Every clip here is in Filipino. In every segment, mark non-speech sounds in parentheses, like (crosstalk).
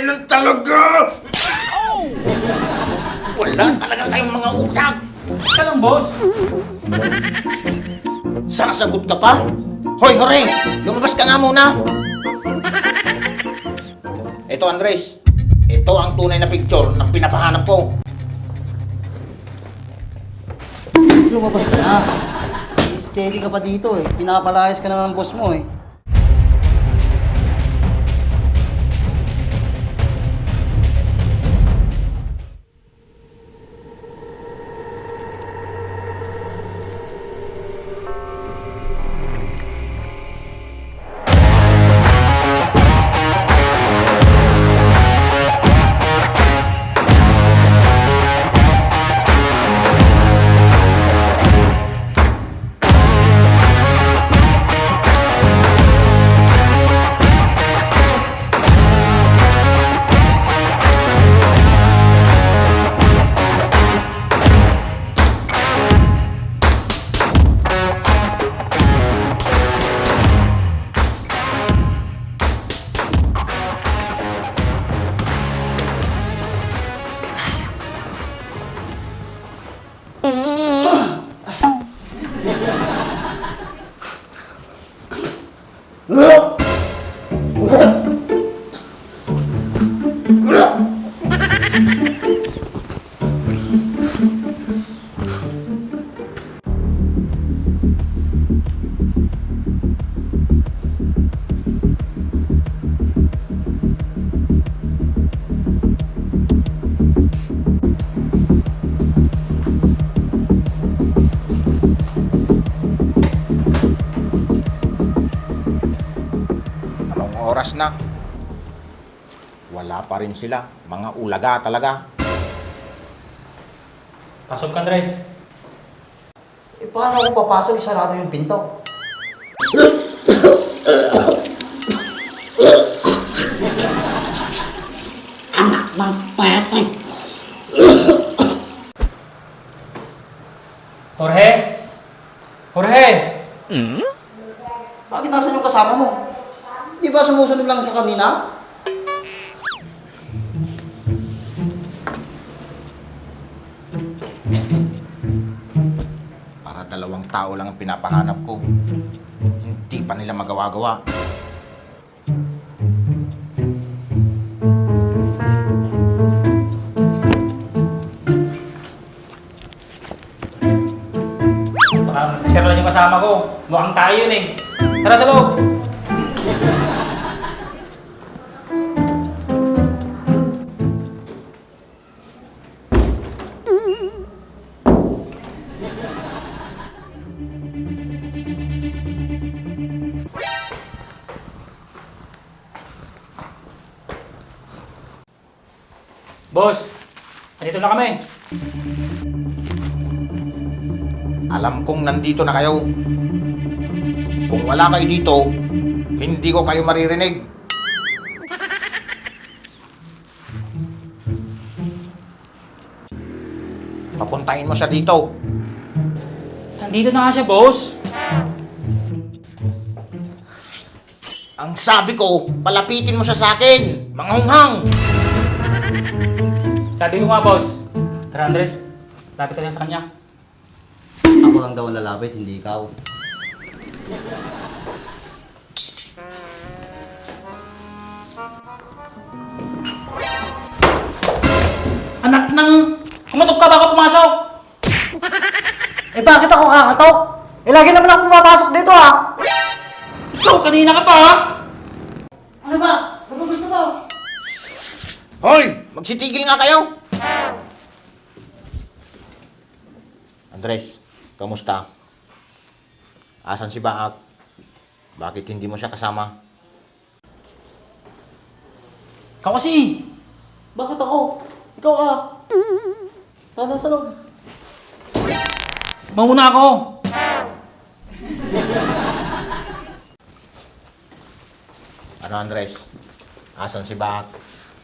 kailan talaga? Wala talaga kayong mga utak. Ka lang, boss. Sasagot ka pa? Hoy, hore! Lumabas ka nga muna! Ito, Andres. Ito ang tunay na picture ng pinapahanap ko. Lumabas ka na. Steady ka pa dito eh. Pinapalayas ka na ng boss mo eh. Pa rin sila. Mga ulaga talaga. Pasok ka, Andres. Eh paano ako papasok? Isarado yung pinto. Jorge? Jorge! Bakit nasan yung kasama mo? Di ba sumusunod lang sa kanina? Tao lang ang pinapahanap ko. Hindi pa nila magawa-gawa. Baka sir lang yung kasama ko. Mukhang tayo yun eh. Tara sa loob. Boss, andito na kami. Alam kong nandito na kayo. Kung wala kayo dito, hindi ko kayo maririnig. Papuntahin mo siya dito. Andito na nga siya, boss. Ang sabi ko, palapitin mo siya sa akin. Mga hunghang. Sabi ko nga, boss. Tara, Andres. Lapit ka lang sa kanya. Ako lang daw ang lalapit, hindi ikaw. Anak ng... Kumatok ka baka pumasok! Eh bakit ako kakatok? Eh lagi naman ako pumapasok dito ah! Ikaw, kanina ka pa ha? Ano ba? Ano gusto mo? Hoy! Magsitigil nga kayo! Andres, kamusta? Asan si Baak? Bakit hindi mo siya kasama? Ikaw kasi! Bakit ako? Ikaw ah! Tanda sa loob. Mauna ako! Ano Andres? Asan si Baak?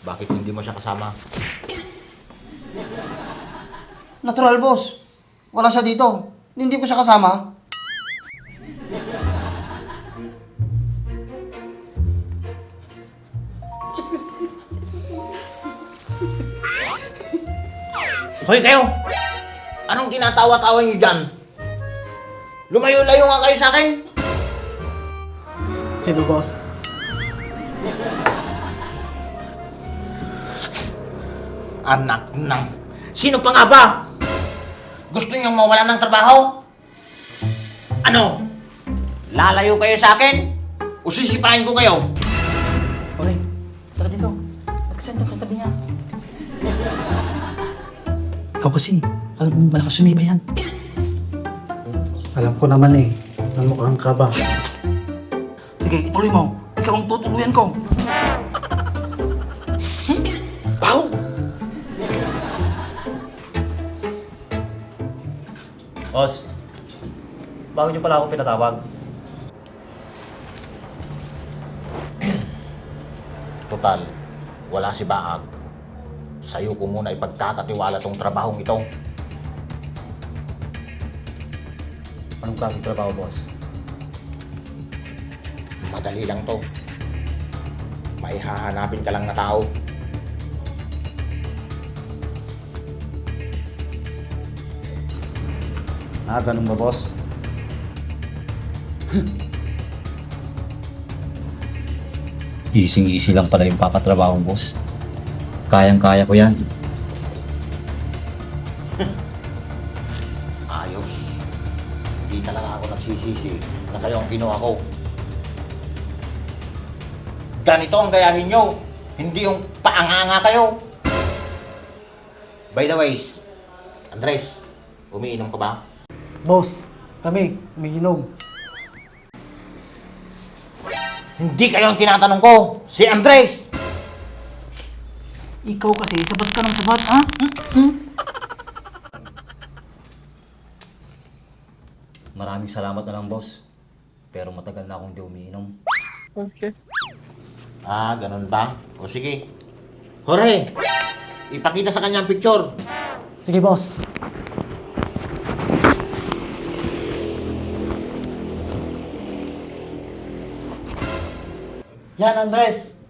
Bakit hindi mo siya kasama? Natural, boss. Wala siya dito. Hindi ko siya kasama. Hoy kayo! Anong tinatawa-tawa niyo dyan? Lumayo-layo nga kayo sa akin! Sino, boss? Anak ng... Sino pa nga ba? Gusto niyong mawala ng trabaho? Ano? Lalayo kayo sa akin? O sisipain ko kayo? Hoy, tara dito. Ba't kasi ito sa tabi niya? Ikaw kasi, alam mo malakas sumipa yan. Alam ko naman eh, na mukhang ka ba? Sige, ituloy mo. Ikaw ang tutuluyan ko. Boss, bakit niyo pala ako pinatawag? Total, wala si Baag. Sa'yo ko muna ipagkakatiwala tong trabahong ito. Anong klaseng trabaho, boss? Madali lang to. May hahanapin ka lang na tao. Ah, ganun ba, boss? (laughs) Easy-easy lang pala yung papatrabaho, boss. Kayang-kaya ko yan. (laughs) Ayos. Hindi talaga ako nagsisisi na kayo ang kinuha ko. Ganito ang gayahin nyo. Hindi yung paanganga kayo. By the way, Andres, umiinom ka ba? Boss, kami, may inom. Hindi kayo ang tinatanong ko. Si Andres! Ikaw kasi, sabat ka ng sabat, ha? Maraming salamat na lang, boss. Pero matagal na akong hindi umiinom. Ah, ganun ba? O sige. Jorge, ipakita sa kanya ang picture. Sige, boss. Yan, Andres.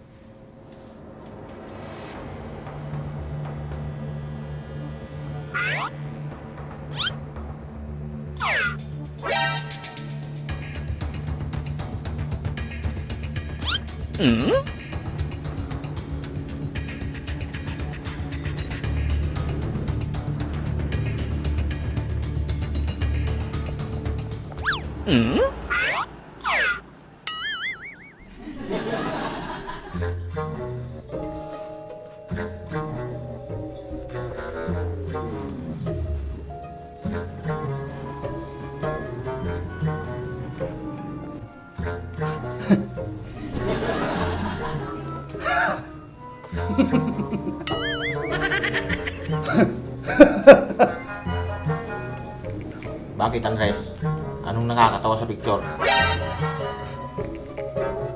Bakit Andres? Anong nakakatawa sa picture?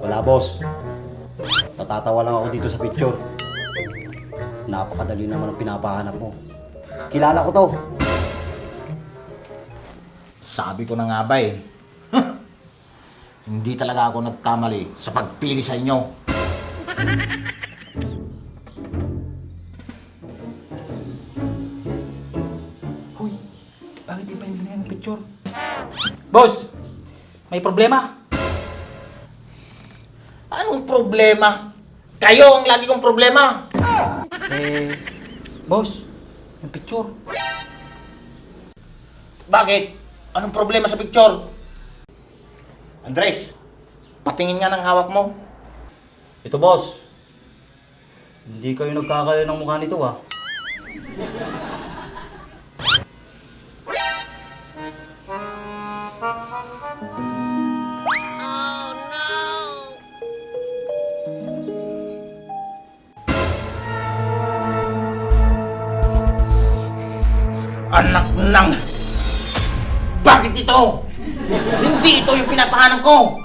Wala, boss. Natatawa lang ako dito sa picture. Napakadali naman ang pinapahanap mo. Kilala ko to. Sabi ko na nga ba eh. (laughs) Hindi talaga ako nagkamali sa pagpili sa inyo. (laughs) bakit di pa yung binigyan ng picture? Boss, may problema. Anong problema? Kayo ang lagi kong problema. Eh, boss, yung picture. Bakit? Anong problema sa picture? Andres, patingin nga ng hawak mo. Ito, boss. Hindi kayo nagkakala ng mukha nito, ah. Ng... Bakit ito? Hindi ito yung pinapahanap ko.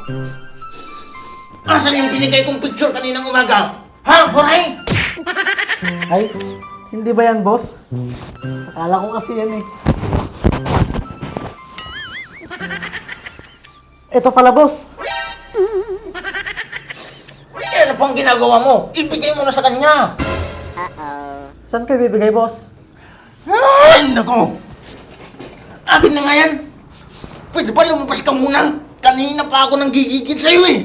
Asan yung binigay kong picture kaninang umaga? Ha, Jorge? (laughs) Ay, hindi ba yan, boss? Akala ko kasi yan eh. Ito pala, boss. Eh, ano pang ginagawa mo? Ibigay mo na sa kanya. Saan kayo bibigay, boss? Ay, nako! Akin na nga yan! Pwede ba lumabas ka muna? Kanina pa ako nang gigigil sa'yo eh!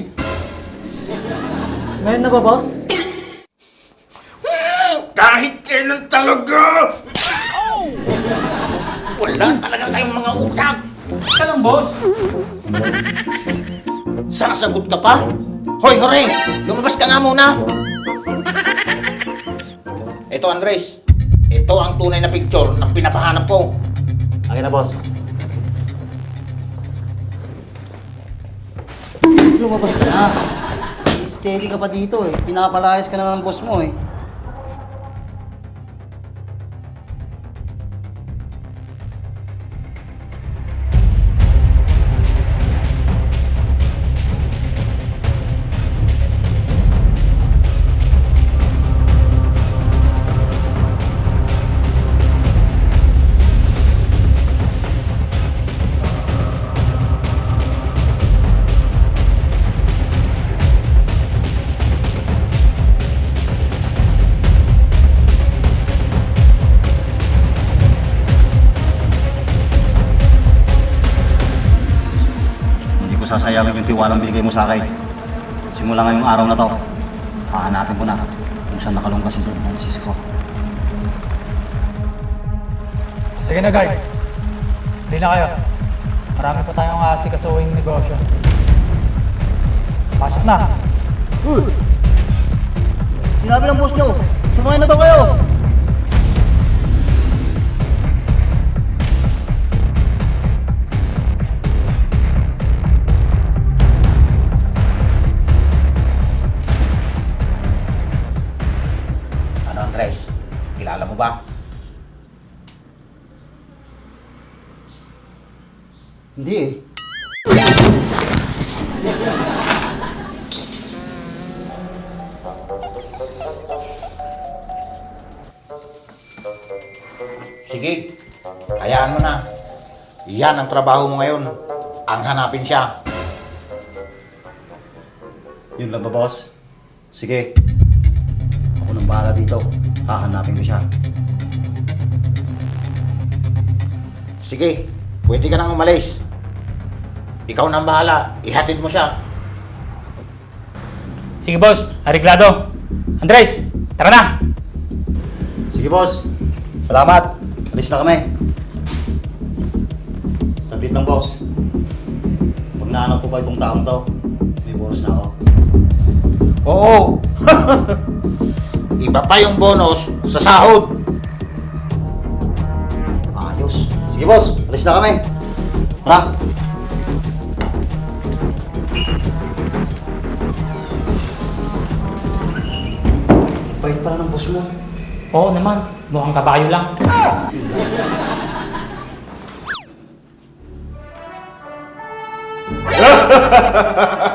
Ngayon na ba, boss? Kahit kailan talaga! Wala talaga kayong mga utak! Ka lang, boss. Sasagot ka pa? Hoy, hore! Lumabas ka nga muna! Ito, Andres. Ito ang tunay na picture ng pinapahanap ko. Akin na, boss. Lumabas ka na. Steady ka pa dito eh. Pinapalayas ka naman ng boss mo eh. Tiwalang binigay mo sa akin. Simula ngayong araw na to, hahanapin ko na kung saan nakalong ka si Don Francisco. Sige na, guard. Hindi na kayo. Marami pa tayong aasikasuhin negosyo. Pasok na. Sinabi ng boss nyo, sumakay na daw kayo. Mo ba? Hindi eh. Sige, hayaan mo na. Yan ang trabaho mo ngayon. Ang hanapin siya. Yun lang ba, boss? Sige. Ako nang bahala dito. Hahanapin ko siya. Sige, pwede ka nang umalis. Ikaw nang bahala. Ihatid mo siya. Sige, boss. Ariglado. Andres, tara na. Sige, boss. Salamat. Alis na kami. Saglit lang, boss. Pag nahanap ko pa itong taong to, may bonus na ako. Oo. (laughs) Iba pa yung bonus sa sahod. Sige, boss. Alis na kami. Tara. Bait pala ng boss mo. Oo naman. Mukhang kabayo lang. (laughs)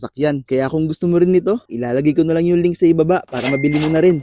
sasakyan. Kaya kung gusto mo rin nito, ilalagay ko na lang yung link sa ibaba para mabili mo na rin.